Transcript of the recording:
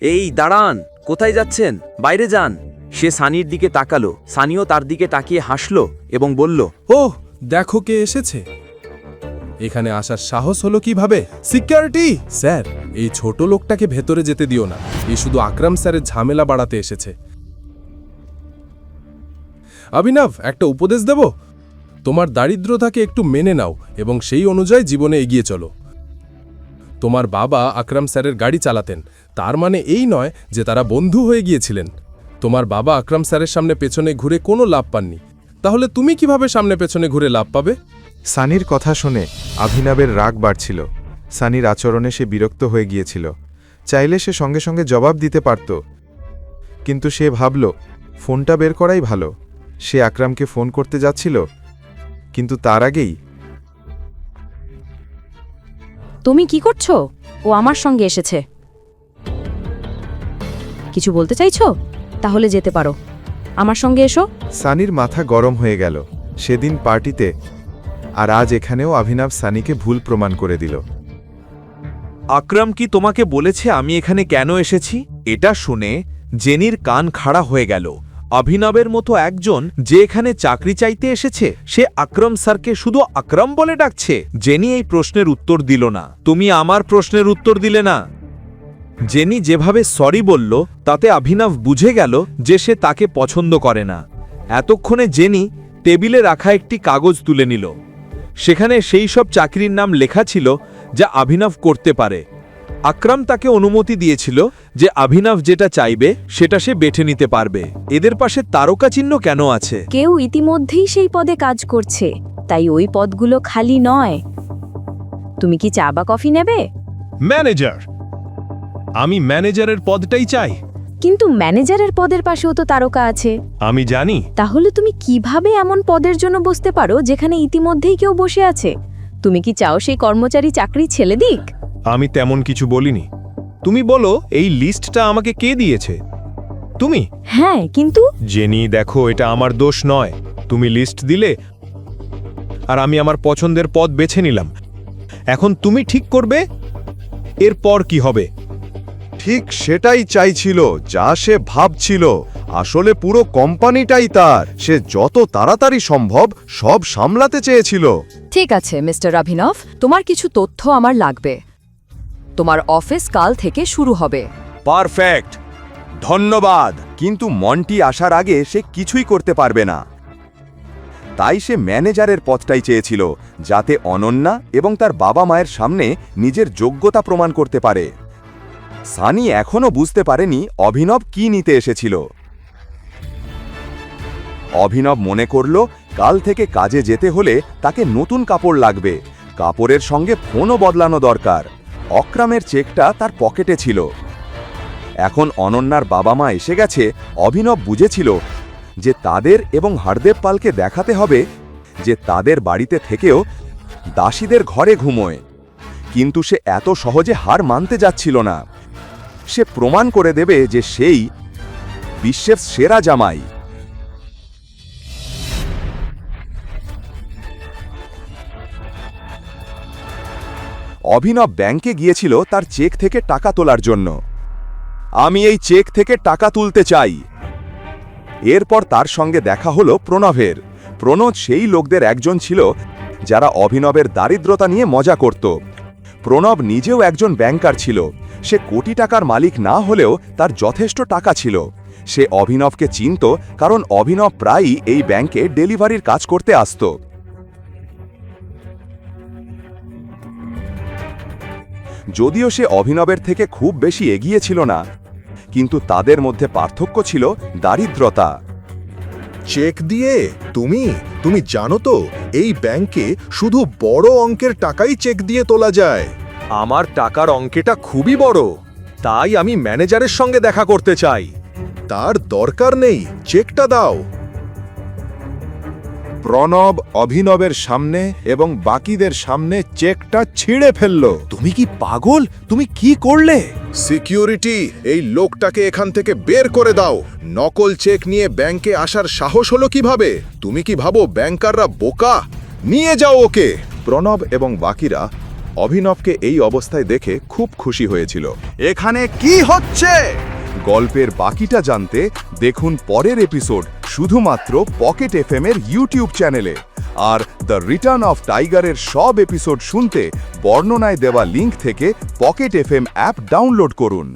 এই, দাঁড়ান, কোথায় যাচ্ছেন? বাইরে যান। সে সানির দিকে তাকালো। সানিও তার দিকে তাকিয়ে হাসলো এবং বলল, ওহ, দেখো কে এসেছে। এখানে আসার সাহস হলো কীভাবে? সিকিউরিটি? স্যার, এই ছোট লোকটাকে ভেতরে যেতে দিও না। এ শুধু আকরাম স্যারের ঝামেলা বাড়াতে এসেছে। অভিনব একটা উপদেশ দেব? তোমার দারিদ্রতাকে একটু মেনে নাও এবং সেই অনুযায়ী জীবনে এগিয়ে চলো। তোমার বাবা আকরাম স্যারের গাড়ি চালাতেন। তার মানে এই নয় যে তারা বন্ধু হয়ে গিয়েছিলেন। তোমার বাবা আকরাম স্যারের সামনে পেছনে ঘুরে কোনো লাভ পাননি। তাহলে তুমি কীভাবে সামনে পেছনে ঘুরে লাভ পাবে? সানির কথা শুনে অভিনবের রাগ বাড়ছিল। সানির আচরণে সে বিরক্ত হয়ে গিয়েছিল। চাইলে সে সঙ্গে সঙ্গে জবাব দিতে পারত। কিন্তু সে ভাবল, ফোনটা বের করাই ভালো। সে আকরামকে ফোন করতে যাচ্ছিল। কিন্তু তার আগেই তুমি কি করছ? ও আমার সঙ্গে এসেছে। কিছু বলতে চাইছো? তাহলে যেতে পারো। আমার সঙ্গে এসো। সানির মাথা গরম হয়ে গেল। সেদিন পার্টিতে আর আজ এখানেও অভিনব সানিকে ভুল প্রমাণ করে দিল। আকরাম কি তোমাকে বলেছে আমি এখানে কেন এসেছি? এটা শুনে জেনির কান খাড়া হয়ে গেল। অভিনবের মতো একজন যে এখানে চাকরি চাইতে এসেছে, সে আক্রম স্যারকে শুধু আক্রম বলে ডাকছে, জেনি এই প্রশ্নের উত্তর দিল না। তুমি আমার প্রশ্নের উত্তর দিলে না। জেনি যেভাবে সরি বলল, তাতে অভিনব বুঝে গেল যে সে তাকে পছন্দ করে না। এতক্ষণে জেনি টেবিলে রাখা একটি কাগজ তুলে নিল। সেখানে সেই সব চাকরির নাম লেখা ছিল, যা অভিনব করতে পারে। আকরাম তাকে অনুমতি দিয়েছিল যে অভিনব যেটা চাইবে সেটা সে বেছে নিতে পারবে। এদের পাশে তারকা চিহ্ন কেন আছে? কেউ ইতিমধ্যেই সেই পদে কাজ করছে। তাই ওই পদগুলো খালি নয়। তুমি কি চা বা কফি নেবে? ম্যানেজার আমি ম্যানেজারের পদটাই চাই। কিন্তু ম্যানেজারের পদের পাশেও তো তারকা আছে। আমি জানি। তাহলে তুমি কীভাবে এমন পদের জন্য বসতে পারো যেখানে ইতিমধ্যেই কেউ বসে আছে? তুমি কি চাও সেই কর্মচারী চাকরি ছেলে দিক? আমি তেমন কিছু বলিনি। তুমি বলো এই লিস্টটা আমাকে কে দিয়েছে? তুমি? হ্যাঁ কিন্তু? জেনি দেখো এটা আমার দোষ নয়। তুমি লিস্ট দিলে আর আমি আমার পছন্দের পদ বেছে নিলাম। এখন তুমি ঠিক করবে? এরপর কি হবে? ঠিক সেটাই চাইছিল যা সে ভাবছিল। আসলে পুরো কোম্পানিটাই তার। সে যত তাড়াতাড়ি সম্ভব সব সামলাতে চেয়েছিল। ঠিক আছে মিস্টার অভিনব। তোমার কিছু তথ্য আমার লাগবে। তোমার অফিস কাল থেকে শুরু হবে। পারফেক্ট। ধন্যবাদ। কিন্তু মন্টি আসার আগে সে কিছুই করতে পারবে না। তাই সে ম্যানেজারের পথটাই চেয়েছিল, যাতে অনন্যা এবং তার বাবা মায়ের সামনে নিজের যোগ্যতা প্রমাণ করতে পারে। সানি এখনও বুঝতে পারেনি অভিনব কি নিতে এসেছিল। অভিনব মনে করল, কাল থেকে কাজে যেতে হলে তাকে নতুন কাপড় লাগবে। কাপড়ের সঙ্গে ফোনও বদলানো দরকার। অক্রামের চেকটা তার পকেটে ছিল। এখন অনন্যার বাবা মা এসে গেছে, অভিনব বুঝেছিল যে তাদের এবং হারদেব পালকে দেখাতে হবে যে তাদের বাড়িতে থেকেও দাসীদের ঘরে ঘুমোয়। কিন্তু সে এত সহজে হার মানতে যাচ্ছিল না। সে প্রমাণ করে দেবে যে সেই বিশ্বের সেরা জামাই। অভিনব ব্যাংকে গিয়েছিল তার চেক থেকে টাকা তোলার জন্য। আমি এই চেক থেকে টাকা তুলতে চাই। এরপর তার সঙ্গে দেখা হলো প্রণবের। প্রণব সেই লোকদের একজন ছিল যারা অভিনবের দারিদ্রতা নিয়ে মজা করত। প্রণব নিজেও একজন ব্যাংকার ছিল। সে কোটি টাকার মালিক না হলেও তার যথেষ্ট টাকা ছিল। সে অভিনবকে চিনত কারণ অভিনব প্রায়ই এই ব্যাংকে ডেলিভারির কাজ করতে আসত। যদিও সে অভিনবের থেকে খুব বেশি এগিয়ে ছিল না কিন্তু তাদের মধ্যে পার্থক্য ছিল দারিদ্রতা। চেক দিয়ে? তুমি? তুমি জানো তো এই ব্যাংকে শুধু বড় অঙ্কের টাকাই চেক দিয়ে তোলা যায়। আমার টাকার অঙ্কেটা খুবই বড় তাই আমি ম্যানেজারের সঙ্গে দেখা করতে চাই। তার দরকার নেই চেকটা দাও। প্রণব অভিনবের সামনে এবং বাকিদের সামনে চেকটা ছিঁড়ে ফেলল। তুমি কি পাগল? তুমি কি করলে? সিকিউরিটি এই লোকটাকে এখান থেকে বের করে দাও। নকল চেক নিয়ে ব্যাংকে আসার সাহস হলো কীভাবে? তুমি কি ভাবো ব্যাংকাররা বোকা? নিয়ে যাও ওকে। প্রণব এবং বাকিরা অভিনবকে এই অবস্থায় দেখে খুব খুশি হয়েছিল। এখানে কি হচ্ছে? গল্পের বাকিটা জানতে দেখুন পরের এপিসোড শুধুমাত্র পকেট এফ এর ইউটিউব চ্যানেলে। আর দ্য রিটার্ন অফ টাইগারের সব এপিসোড শুনতে বর্ণনায় দেওয়া লিঙ্ক থেকে পকেট এফএম অ্যাপ ডাউনলোড করুন।